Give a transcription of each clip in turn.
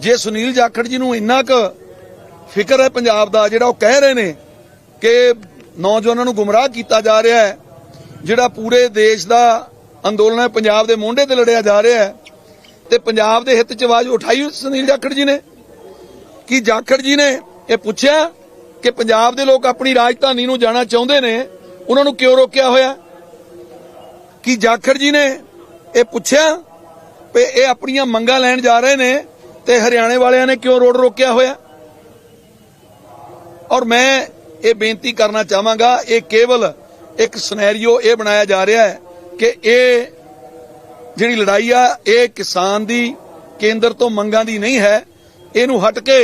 ਜੇ ਸੁਨੀਲ ਜਾਖੜ ਜੀ ਨੂੰ ਇੰਨਾ ਕੁ ਫਿਕਰ ਹੈ ਪੰਜਾਬ ਦਾ, ਜਿਹੜਾ ਉਹ ਕਹਿ ਰਹੇ ਨੇ ਕਿ ਨੌਜਵਾਨਾਂ ਨੂੰ ਗੁੰਮਰਾਹ ਕੀਤਾ ਜਾ ਰਿਹਾ ਹੈ, ਜਿਹੜਾ ਪੂਰੇ ਦੇਸ਼ ਦਾ ਅੰਦੋਲਨ ਹੈ, ਪੰਜਾਬ ਦੇ ਮੋਢੇ ਤੇ ਲੜਿਆ ਜਾ ਰਿਹਾ ਹੈ, ਤੇ ਪੰਜਾਬ ਦੇ ਹਿੱਤ ਚ ਆਵਾਜ਼ ਉਠਾਈ ਸੁਨੀਲ ਜਾਖੜ ਜੀ ਨੇ? ਕਿ ਜਾਖੜ ਜੀ ਨੇ ਇਹ ਪੁੱਛਿਆ ਕਿ ਪੰਜਾਬ ਦੇ ਲੋਕ ਆਪਣੀ ਰਾਜਧਾਨੀ ਨੂੰ ਜਾਣਾ ਚਾਹੁੰਦੇ ਨੇ? ਉਹਨਾਂ ਨੂੰ ਕਿਉਂ ਰੋਕਿਆ ਹੋਇਆ? ਕਿ ਜਾਖੜ ਜੀ ਨੇ ਇਹ ਪੁੱਛਿਆ ਵੀ ਇਹ ਆਪਣੀਆਂ ਮੰਗਾਂ ਲੈਣ ਜਾ ਰਹੇ ਨੇ ਤੇ ਹਰਿਆਣੇ ਵਾਲਿਆਂ ਨੇ ਕਿਉਂ ਰੋਡ ਰੋਕਿਆ ਹੋਇਆ? ਔਰ ਮੈਂ ਇਹ ਬੇਨਤੀ ਕਰਨਾ ਚਾਹਾਂਗਾ, ਇਹ ਕੇਵਲ ਇੱਕ ਸਿਨੈਰੀਓ ਇਹ ਬਣਾਇਆ ਜਾ ਰਿਹਾ ਹੈ ਕਿ ਇਹ ਜਿਹੜੀ ਲੜਾਈ ਆ, ਇਹ ਕਿਸਾਨ ਦੀ, ਕੇਂਦਰ ਤੋਂ ਮੰਗਾਂ ਦੀ ਨਹੀਂ ਹੈ, ਇਹਨੂੰ ਹਟ ਕੇ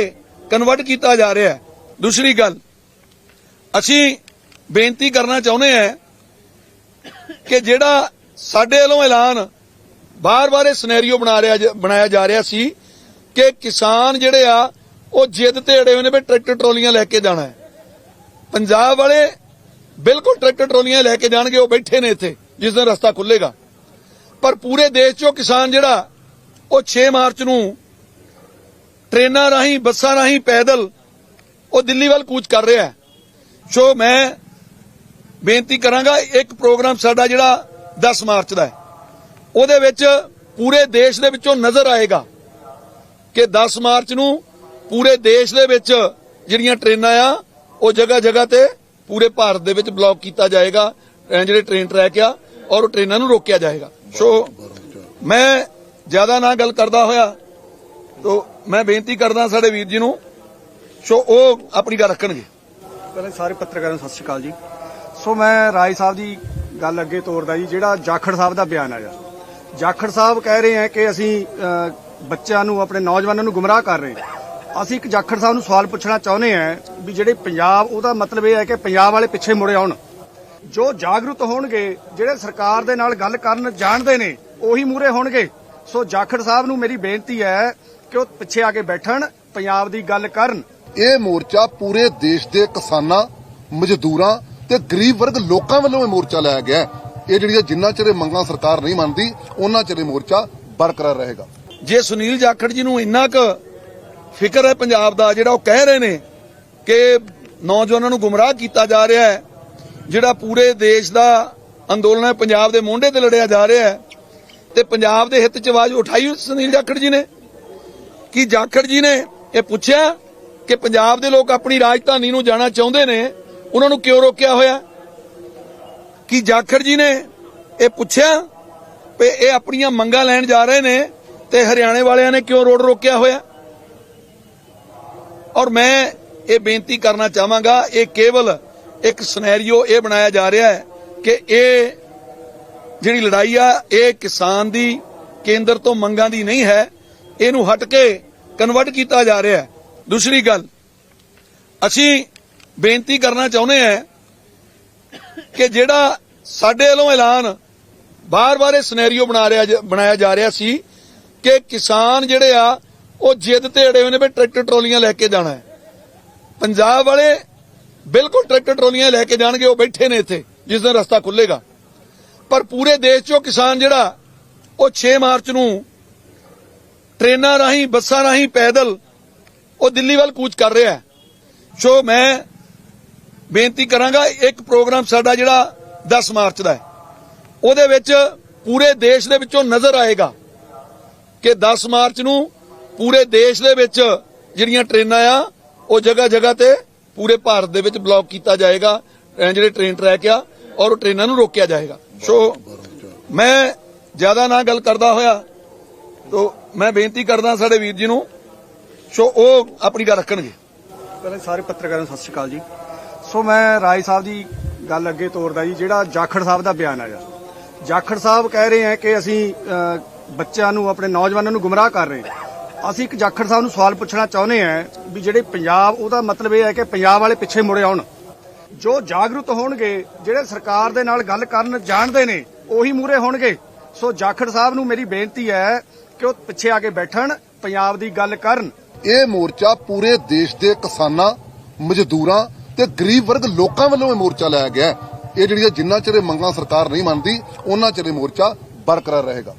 ਕਨਵਰਟ ਕੀਤਾ ਜਾ ਰਿਹਾ ਹੈ। ਦੂਸਰੀ ਗੱਲ, ਅਸੀਂ ਬੇਨਤੀ ਕਰਨਾ ਚਾਹੁੰਦੇ ਹਾਂ ਕਿ ਜਿਹੜਾ ਸਾਡੇ ਵੱਲੋਂ ਐਲਾਨ ਬਾਰ-ਬਾਰ ਇਹ ਸਿਨੈਰੀਓ ਬਣਾ ਰਿਹਾ, ਬਣਾਇਆ ਜਾ ਰਿਹਾ ਸੀ ਕਿ ਕਿਸਾਨ ਜਿਹੜੇ ਆ, ਉਹ ਜਿੱਦ ਤੇ ਅੜੇ ਹੋਏ ਨੇ ਵੀ ਟਰੈਕਟਰ ਟਰਾਲੀਆਂ ਲੈ ਕੇ ਜਾਣਾ ਪੰਜਾਬ ਵਾਲੇ ਬਿਲਕੁਲ ਟਰੈਕਟਰ ਟਰਾਲੀਆਂ ਲੈ ਕੇ ਜਾਣਗੇ, ਉਹ ਬੈਠੇ ਨੇ ਇੱਥੇ, ਜਿਸ ਦਿਨ ਰਸਤਾ ਖੁੱਲੇਗਾ। ਪਰ ਪੂਰੇ ਦੇਸ਼ 'ਚੋਂ ਕਿਸਾਨ ਜਿਹੜਾ, ਉਹ 6 ਮਾਰਚ ਨੂੰ ਟ੍ਰੇਨਾਂ ਰਾਹੀਂ, ਬੱਸਾਂ ਰਾਹੀਂ ਪੈਦਲ ਉਹ ਦਿੱਲੀ ਵੱਲ ਕੂਚ ਕਰ ਰਿਹਾ ਸੋ ਮੈਂ ਬੇਨਤੀ ਕਰਾਂਗਾ, ਇੱਕ ਪ੍ਰੋਗਰਾਮ ਸਾਡਾ ਜਿਹੜਾ 10 ਮਾਰਚ ਦਾ ਹੈ, ਉਹਦੇ ਵਿੱਚ ਪੂਰੇ ਦੇਸ਼ ਦੇ ਵਿੱਚੋਂ ਨਜ਼ਰ ਆਏਗਾ। ਕਿ 10 ਮਾਰਚ ਨੂੰ ਪੂਰੇ ਦੇਸ਼ ਦੇ ਵਿੱਚ ਜਿਹੜੀਆਂ ਟ੍ਰੇਨਾਂ ਆ, ਉਹ ਜਗ੍ਹਾ ਜਗ੍ਹਾ ਤੇ ਪੂਰੇ ਭਾਰਤ ਦੇ ਵਿੱਚ ਬਲੌਕ ਕੀਤਾ ਜਾਏਗਾ। ਜਿਹੜੇ ਟ੍ਰੇਨ ਟਰੈਕ ਆ, ਔਰ ਉਹ ਟ੍ਰੇਨਾਂ ਨੂੰ ਰੋਕਿਆ ਜਾਏਗਾ। ਸੋ ਮੈਂ ਜ਼ਿਆਦਾ ਨਾ ਗੱਲ ਕਰਦਾ ਹੋਇਆ, ਤੋ ਮੈਂ ਬੇਨਤੀ ਕਰਦਾ ਸਾਡੇ ਵੀਰ ਜੀ ਨੂੰ, ਸੋ ਉਹ ਆਪਣੀ ਗੱਲ ਰੱਖਣਗੇ। ਪਹਿਲਾਂ ਸਾਰੇ ਪੱਤਰਕਾਰਾਂ ਨੂੰ ਸਤਿ ਸ਼੍ਰੀ ਅਕਾਲ ਜੀ। ਸੋ ਮੈਂ ਰਾਏ ਸਾਹਿਬ ਦੀ ਗੱਲ ਅੱਗੇ ਤੋਰਦਾ ਜੀ, ਜਿਹੜਾ ਜਾਖੜ ਸਾਹਿਬ ਦਾ ਬਿਆਨ ਆਇਆ। ਜਾਖੜ ਸਾਹਿਬ ਕਹਿ ਰਹੇ ਹੈ ਕਿ ਅਸੀਂ ਬੱਚਿਆਂ ਨੂੰ, ਆਪਣੇ ਨੌਜਵਾਨਾਂ ਨੂੰ ਗੁੰਮਰਾਹ ਕਰ ਰਹੇ। ਅਸੀਂ ਇੱਕ ਜਾਖੜ ਸਾਹਿਬ ਨੂੰ ਸਵਾਲ ਪੁੱਛਣਾ ਚਾਹੁੰਦੇ ਹਾਂ ਵੀ ਜਿਹੜੇ ਪੰਜਾਬ, ਉਹਦਾ ਮਤਲਬ ਇਹ ਹੈ ਕਿ ਪੰਜਾਬ ਵਾਲੇ ਪਿੱਛੇ ਮੁੜੇ ਆਉਣ। ਜੋ ਜਾਗਰੂਕ ਹੋਣਗੇ, ਜਿਹੜੇ ਸਰਕਾਰ ਦੇ ਨਾਲ ਗੱਲ ਕਰਨ ਜਾਣਦੇ ਨੇ, ਉਹੀ ਮੂਰੇ ਹੋਣਗੇ। ਸੋ ਜਾਖੜ ਸਾਹਿਬ ਨੂੰ ਮੇਰੀ ਬੇਨਤੀ ਹੈ ਕਿ ਉਹ ਪਿੱਛੇ ਆ ਕੇ ਬੈਠਣ, ਪੰਜਾਬ ਦੀ ਗੱਲ ਕਰਨ। ਇਹ ਮੋਰਚਾ ਪੂਰੇ ਦੇਸ਼ ਦੇ ਕਿਸਾਨਾਂ, ਮਜ਼ਦੂਰਾਂ ਤੇ ਗਰੀਬ ਵਰਗ ਲੋਕਾਂ ਵੱਲੋਂ ਇਹ ਮੋਰਚਾ ਲਾਇਆ ਗਿਆ ਹੈ। ਇਹ ਜਿਹੜੀਆਂ ਜਿੰਨਾ ਚਿਰ ਇਹ ਮੰਗਾਂ ਸਰਕਾਰ ਨਹੀਂ ਮੰਨਦੀ, ਉਹਨਾਂ ਚਿਰ ਇਹ ਮੋਰਚਾ ਬਰਕਰਾਰ ਰਹੇਗਾ। ਜੇ ਸੁਨੀਲ ਜਾਖੜ ਜੀ ਨੂੰ ਇੰਨਾ ਕੁ ਫਿਕਰ ਹੈ ਪੰਜਾਬ ਦਾ, ਜਿਹੜਾ ਉਹ ਕਹਿ ਰਹੇ ਨੇ ਕਿ ਨੌਜਵਾਨਾਂ ਨੂੰ ਗੁੰਮਰਾਹ ਕੀਤਾ ਜਾ ਰਿਹਾ ਹੈ, ਜਿਹੜਾ ਪੂਰੇ ਦੇਸ਼ ਦਾ ਅੰਦੋਲਨ ਹੈ, ਪੰਜਾਬ ਦੇ ਮੋਢੇ ਤੇ ਲੜਿਆ ਜਾ ਰਿਹਾ ਹੈ, ਤੇ ਪੰਜਾਬ ਦੇ ਹਿੱਤ ਚ ਆਵਾਜ਼ ਉਠਾਈ ਸੁਨੀਲ ਜਾਖੜ ਜੀ ਨੇ? ਕਿ ਜਾਖੜ ਜੀ ਨੇ ਇਹ ਪੁੱਛਿਆ ਕਿ ਪੰਜਾਬ ਦੇ ਲੋਕ ਆਪਣੀ ਰਾਜਧਾਨੀ ਨੂੰ ਜਾਣਾ ਚਾਹੁੰਦੇ ਨੇ, ਉਹਨਾਂ ਨੂੰ ਕਿਉਂ ਰੋਕਿਆ ਹੋਇਆ? ਕਿ ਜਾਖੜ ਜੀ ਨੇ ਇਹ ਪੁੱਛਿਆ ਵੀ ਇਹ ਆਪਣੀਆਂ ਮੰਗਾਂ ਲੈਣ ਜਾ ਰਹੇ ਨੇ ਤੇ ਹਰਿਆਣੇ ਵਾਲਿਆਂ ਨੇ ਕਿਉਂ ਰੋਡ ਰੋਕਿਆ ਹੋਇਆ? ਔਰ ਮੈਂ ਇਹ ਬੇਨਤੀ ਕਰਨਾ ਚਾਹਾਂਗਾ, ਇਹ ਕੇਵਲ ਇੱਕ ਸਿਨੈਰੀਓ ਇਹ ਬਣਾਇਆ ਜਾ ਰਿਹਾ ਹੈ ਕਿ ਇਹ ਜਿਹੜੀ ਲੜਾਈ ਆ, ਇਹ ਕਿਸਾਨ ਦੀ, ਕੇਂਦਰ ਤੋਂ ਮੰਗਾਂ ਦੀ ਨਹੀਂ ਹੈ, ਇਹਨੂੰ ਹਟ ਕੇ ਕਨਵਰਟ ਕੀਤਾ ਜਾ ਰਿਹਾ ਹੈ। ਦੂਸਰੀ ਗੱਲ, ਅਸੀਂ ਬੇਨਤੀ ਕਰਨਾ ਚਾਹੁੰਦੇ ਹਾਂ ਕਿ ਜਿਹੜਾ ਸਾਡੇ ਵੱਲੋਂ ਐਲਾਨ ਬਾਰ-ਬਾਰ ਇਹ ਸਿਨੈਰੀਓ ਬਣਾ ਰਿਹਾ, ਬਣਾਇਆ ਜਾ ਰਿਹਾ ਸੀ ਕਿ ਕਿਸਾਨ ਜਿਹੜੇ ਆ, ਉਹ ਜਿੱਦ ਤੇ ਅੜੇ ਹੋਏ ਨੇ ਵੀ ਟਰੈਕਟਰ ਟਰਾਲੀਆਂ ਲੈ ਕੇ ਜਾਣਾ ਹੈ। ਪੰਜਾਬ ਵਾਲੇ ਬਿਲਕੁਲ ਟਰੈਕਟਰ ਟਰਾਲੀਆਂ ਲੈ ਕੇ ਜਾਣਗੇ, ਉਹ ਬੈਠੇ ਨੇ ਇੱਥੇ, ਜਿਸ ਦਿਨ ਰਸਤਾ ਖੁੱਲੇਗਾ ਪਰ ਪੂਰੇ ਦੇਸ਼ 'ਚੋਂ ਕਿਸਾਨ ਜਿਹੜਾ, ਉਹ 6 ਮਾਰਚ ਨੂੰ ਟ੍ਰੇਨਾਂ ਰਾਹੀਂ, ਬੱਸਾਂ ਰਾਹੀਂ ਪੈਦਲ, ਉਹ ਦਿੱਲੀ ਵੱਲ ਕੂਚ ਕਰ ਰਿਹਾ ਹੈ। ਸੋ ਮੈਂ ਬੇਨਤੀ ਕਰਾਂਗਾ, ਇੱਕ ਪ੍ਰੋਗਰਾਮ ਸਾਡਾ ਜਿਹੜਾ 10 ਮਾਰਚ ਦਾ ਹੈ, ਉਹਦੇ ਵਿੱਚ ਪੂਰੇ ਦੇਸ਼ ਦੇ ਵਿੱਚੋਂ ਨਜ਼ਰ ਆਏਗਾ। ਕਿ 10 ਮਾਰਚ ਨੂੰ ਪੂਰੇ ਦੇਸ਼ ਦੇ ਵਿੱਚ ਜਿਹੜੀਆਂ ਟ੍ਰੇਨਾਂ ਆ, ਉਹ ਜਗ੍ਹਾ ਜਗ੍ਹਾ ਤੇ ਪੂਰੇ ਭਾਰਤ ਦੇ ਵਿੱਚ ਬਲੌਕ ਕੀਤਾ ਜਾਏਗਾ। ਜਿਹੜੇ ਟ੍ਰੇਨ ਟਰੈਕ ਆ, ਔਰ ਉਹ ਟ੍ਰੇਨਾਂ ਨੂੰ ਰੋਕਿਆ ਜਾਏਗਾ। ਸੋ ਮੈਂ ਜ਼ਿਆਦਾ ਨਾ ਗੱਲ ਕਰਦਾ ਹੋਇਆ, ਤੋ ਮੈਂ ਬੇਨਤੀ ਕਰਦਾ ਸਾਡੇ ਵੀਰ ਜੀ ਨੂੰ, ਸੋ ਉਹ ਆਪਣੀ ਗੱਲ ਰੱਖਣਗੇ। ਪਹਿਲਾਂ ਸਾਰੇ ਪੱਤਰਕਾਰਾਂ ਨੂੰ ਸਤਿ ਸ਼੍ਰੀ ਅਕਾਲ ਜੀ। ਸੋ ਮੈਂ ਰਾਏ ਸਾਹਿਬ ਦੀ ਗੱਲ ਅੱਗੇ ਤੋਰਦਾ ਜੀ, ਜਿਹੜਾ ਜਾਖੜ ਸਾਹਿਬ ਦਾ ਬਿਆਨ ਆਇਆ। ਜਾਖੜ ਸਾਹਿਬ ਕਹਿ ਰਹੇ ਹੈ ਕਿ ਅਸੀਂ ਬੱਚਿਆਂ ਨੂੰ, ਆਪਣੇ ਨੌਜਵਾਨਾਂ ਨੂੰ ਗੁੰਮਰਾਹ ਕਰ ਰਹੇ। ਅਸੀਂ ਇੱਕ ਜਾਖੜ ਸਾਹਿਬ ਨੂੰ ਸਵਾਲ ਪੁੱਛਣਾ ਚਾਹੁੰਦੇ ਹਾਂ ਵੀ ਜਿਹੜੇ ਪੰਜਾਬ, ਉਹਦਾ ਮਤਲਬ ਇਹ ਹੈ ਕਿ ਪੰਜਾਬ ਵਾਲੇ ਪਿੱਛੇ ਮੁੜੇ ਆਉਣ। ਜੋ ਜਾਗਰੂਕ ਹੋਣਗੇ, ਜਿਹੜੇ ਸਰਕਾਰ ਦੇ ਨਾਲ ਗੱਲ ਕਰਨ ਜਾਣਦੇ ਨੇ, ਉਹੀ ਮੂਰੇ ਹੋਣਗੇ। ਸੋ ਜਾਖੜ ਸਾਹਿਬ ਨੂੰ ਮੇਰੀ ਬੇਨਤੀ ਹੈ ਕਿ ਉਹ ਪਿੱਛੇ ਆ ਕੇ ਬੈਠਣ, ਪੰਜਾਬ ਦੀ ਗੱਲ ਕਰਨ। ਇਹ ਮੋਰਚਾ ਪੂਰੇ ਦੇਸ਼ ਦੇ ਕਿਸਾਨਾਂ, ਮਜ਼ਦੂਰਾਂ ਤੇ ਗਰੀਬ ਵਰਗ ਲੋਕਾਂ ਵੱਲੋਂ ਇਹ ਮੋਰਚਾ ਲਾਇਆ ਗਿਆ ਇਹ ਜਿਹੜੀਆਂ ਜਿੰਨਾ ਚਿਰ ਮੰਗਾਂ ਸਰਕਾਰ ਨਹੀਂ ਮੰਨਦੀ ਉਹਨਾਂ ਚਿਰ ਇਹ ਮੋਰਚਾ ਬਰਕਰਾਰ ਰਹੇਗਾ।